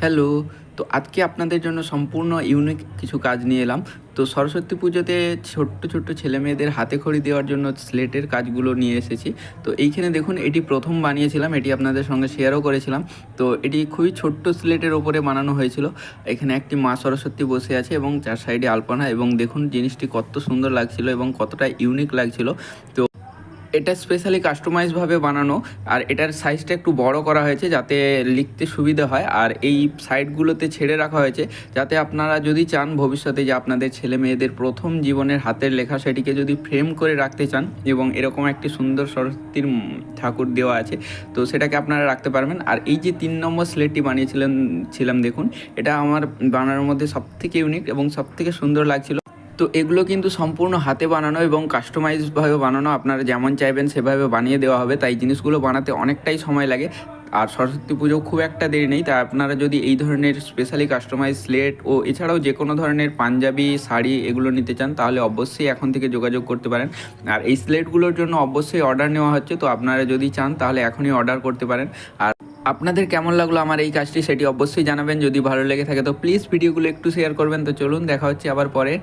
Hello, তো আজকে আপনাদের জন্য সম্পূর্ণ ইউনিক কিছু কাজ নিয়ে এলাম। তো সরস্বতী পুজোতে ছোট্ট ছোট্ট ছেলে মেয়েদের হাতে খড়ি দেওয়ার জন্য স্লেটের কাজগুলো নিয়ে এসেছি। তো এইখানে দেখুন, এটি প্রথম বানিয়েছিলাম, এটি আপনাদের সঙ্গে শেয়ারও করেছিলাম। তো এটি খুবই ছোট্ট স্লেটের ওপরে বানানো হয়েছিল। এখানে একটি মা সরস্বতী বসে আছে এবং চার সাইডে আলপনা এবং দেখুন, জিনিসটি কত সুন্দর লাগছিল এবং কতটা ইউনিক লাগছিল। তো এটা স্পেশালি কাস্টমাইজভাবে বানানো, আর এটার সাইজটা একটু বড় করা হয়েছে যাতে লিখতে সুবিধা হয়। আর এই সাইডগুলোতে ছেড়ে রাখা হয়েছে যাতে আপনারা যদি চান ভবিষ্যতে যে আপনাদের ছেলে মেয়েদের প্রথম জীবনের হাতের লেখা সেটিকে যদি ফ্রেম করে রাখতে চান এবং এরকম একটি সুন্দর সরস্বতীর ঠাকুর দেওয়া আছে, তো সেটাকে আপনারা রাখতে পারবেন। আর এই যে তিন নম্বর স্লেটটি বানিয়েছিলেন, ছিলাম দেখুন, এটা আমার বানানোর মধ্যে সবথেকে ইউনিক এবং সবথেকে সুন্দর লাগছিল। তো এগুলো কিন্তু সম্পূর্ণ হাতে বানানো এবং কাস্টমাইজভাবে বানানো। আপনারা যেমন চাইবেন সেভাবে বানিয়ে দেওয়া হবে, তাই জিনিসগুলো বানাতে অনেকটাই সময় লাগে। আর সরস্বতী পুজো খুব একটা দেরি নেই। তাই আপনারা যদি এই ধরনের স্পেশালি কাস্টমাইজ স্লেট ও এছাড়াও যে কোনো ধরনের পাঞ্জাবি, শাড়ি এগুলো নিতে চান, তাহলে অবশ্যই এখন থেকে যোগাযোগ করতে পারেন। আর এই স্লেটগুলোর জন্য অবশ্যই অর্ডার নেওয়া হচ্ছে। তো আপনারা যদি চান, তাহলে এখনই অর্ডার করতে পারেন। আর আপনাদের কেমন লাগল আমার এই কাজটি, সেটি অবশ্যই জানাবেন। যদি ভালো লেগে থাকে, তো প্লিজ ভিডিওগুলো একটু শেয়ার করবেন। তো চলুন, দেখা হচ্ছে আবার পরে।